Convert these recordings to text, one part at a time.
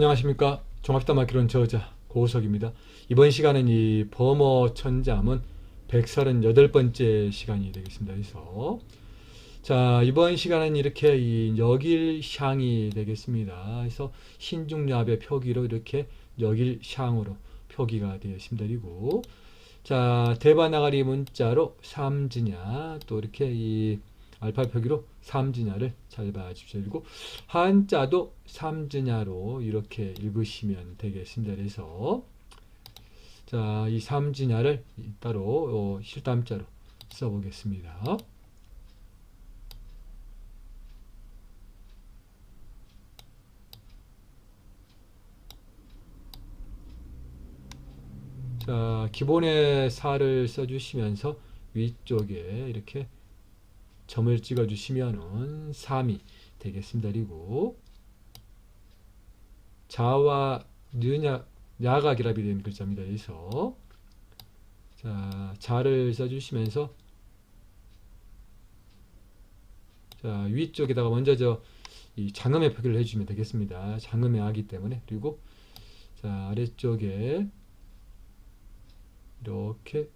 안녕하십니까 종합다마키론 저자 고우석입니다. 이번 시간은 이 범어 천자문 138번째 시간이 되겠습니다. 그래서 자 이번 시간은 이렇게 이 역일샹이 되겠습니다. 그래서 신중yap의 표기로 이렇게 역일샹으로 표기가 되었습니다. 그리고 자 대바나가리 문자로 삼즈냐 또 이렇게 이 알파 표기로 삼즈냐를 잘 봐주십시오. 그리고 한자도 삼즈냐로 이렇게 읽으시면 되겠습니다. 그래서 자, 이 삼즈냐를 따로 어, 실담자로 써보겠습니다. 자, 기본의 사를 써주시면서 위쪽에 이렇게 점을 찍어 주시면은 3이 되겠습니다. 그리고 자와 느냐 야가 결합이 된 글자입니다. 그래서 자 자를 써 주시면서 자 위쪽에다가 먼저 저 이 장음의 표기를 해 주시면 되겠습니다. 장음의 아기 때문에 그리고 자 아래쪽에 이렇게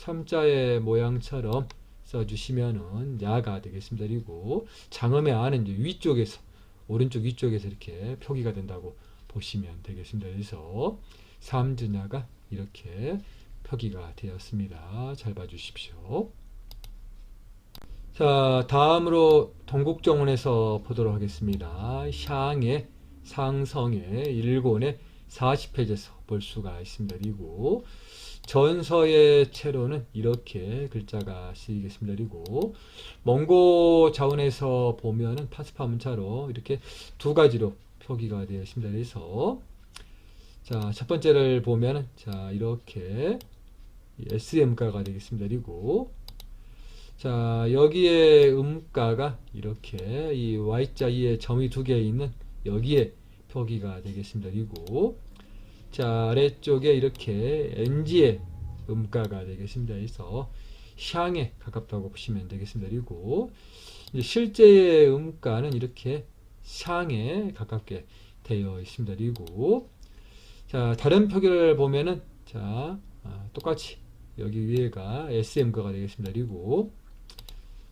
삼자의 모양처럼 써주시면은 야가 되겠습니다. 그리고 장음의 아는 이제 위쪽에서 오른쪽 위쪽에서 이렇게 표기가 된다고 보시면 되겠습니다. 그래서 삼즈냐가 이렇게 표기가 되었습니다. 잘 봐주십시오. 자, 다음으로 동국정원에서 보도록 하겠습니다. 샹의 상성의 일본의 40페이지에서 볼 수가 있습니다. 그리고 전서의 채로는 이렇게 글자가 쓰이겠습니다. 그리고 몽고 자원에서 보면은 파스파 문자로 이렇게 두 가지로 표기가 되어 있습니다. 그래서 자, 첫 번째를 보면은 자, 이렇게 SM가가 되겠습니다. 그리고 자, 여기에 음가가 이렇게 이 Y자 위에 점이 두 개 있는 여기에 표기가 되겠습니다. 그리고 자 아래쪽에 이렇게 NG의 음가가 되겠습니다. 그래서 샹에 가깝다고 보시면 되겠습니다. 그리고 실제의 음가는 이렇게 샹에 가깝게 되어 있습니다. 그리고 자 다른 표기를 보면은 자 아, 똑같이 여기 위에가 SM가가 되겠습니다. 그리고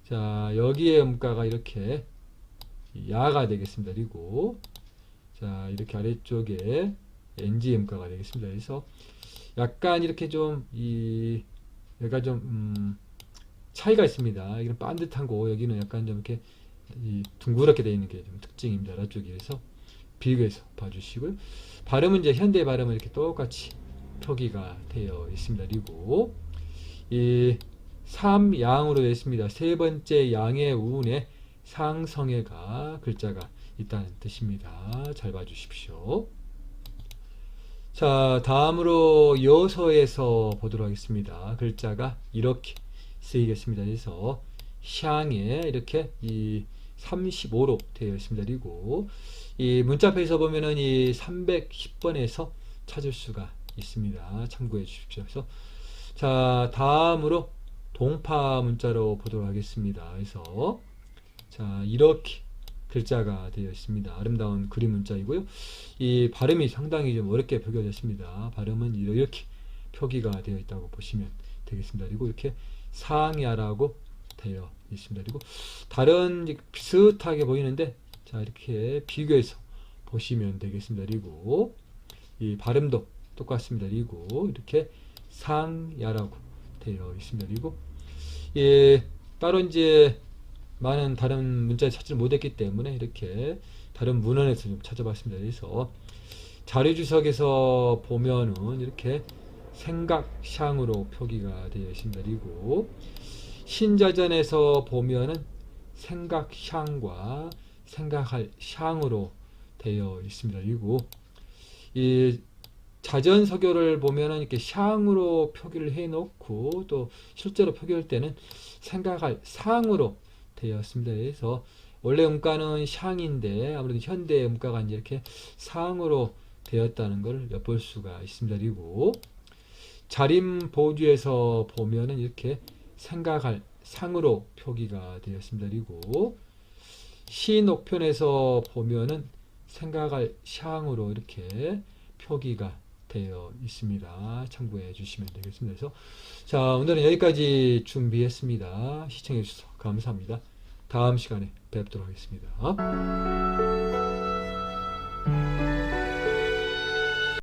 자 여기에 음가가 이렇게 야가 되겠습니다. 그리고 자 이렇게 아래쪽에 NGM가가 되겠습니다. 그래서 약간 이렇게 좀이 얘가 좀 음, 차이가 있습니다. 여기는 반듯하고 여기는 약간 좀 이렇게 이 둥그렇게 되어 있는 게 좀 특징입니다. 아래쪽에 서 비교해서 봐주시고요. 발음은 이제 현대 발음은 이렇게 똑같이 표기가 되어 있습니다. 그리고 이 3양으로 되어 있습니다. 세 번째 양의 우운에 상성애가 글자가 있다는 뜻입니다. 잘 봐주십시오. 자, 다음으로 여서에서 보도록 하겠습니다. 글자가 이렇게 쓰이겠습니다. 그래서 샹에 이렇게 이 35로 되어 있습니다. 그리고 이 문자표에서 보면은 이 310번에서 찾을 수가 있습니다. 참고해 주십시오. 그래서 자, 다음으로 동파 문자로 보도록 하겠습니다. 그래서 자, 이렇게 글자가 되어 있습니다. 아름다운 그림 문자이고요. 이 발음이 상당히 좀 어렵게 표기되었습니다. 발음은 이렇게 표기가 되어 있다고 보시면 되겠습니다. 그리고 이렇게 상야라고 되어 있습니다. 그리고 다른 비슷하게 보이는데 자 이렇게 비교해서 보시면 되겠습니다. 그리고 이 발음도 똑같습니다. 그리고 이렇게 상야라고 되어 있습니다. 그리고 예 따로 이제 많은 다른 문자를 찾지 못했기 때문에 이렇게 다른 문헌에서 좀 찾아봤습니다. 그래서 자료 주석에서 보면은 이렇게 생각샹으로 표기가 되어 있습니다. 그리고 신자전에서 보면은 생각샹과 생각할 샹으로 되어 있습니다. 그리고 이 자전 서교를 보면은 이렇게 샹으로 표기를 해 놓고 또 실제로 표기할 때는 생각할 상으로 되었습니다. 그래서 원래 음가는 샹인데 아무래도 현대 음가가 이제 이렇게 상으로 되었다는 걸 엿볼 수가 있습니다. 그리고 자림 보주에서 보면은 이렇게 생각할 상으로 표기가 되었습니다. 그리고 시녹편에서 보면은 생각할 샹으로 이렇게 표기가 되어 있습니다. 참고해 주시면 되겠습니다. 그래서 자 오늘은 여기까지 준비했습니다. 시청해 주셔서 감사합니다. 다음 시간에 뵙도록 하겠습니다.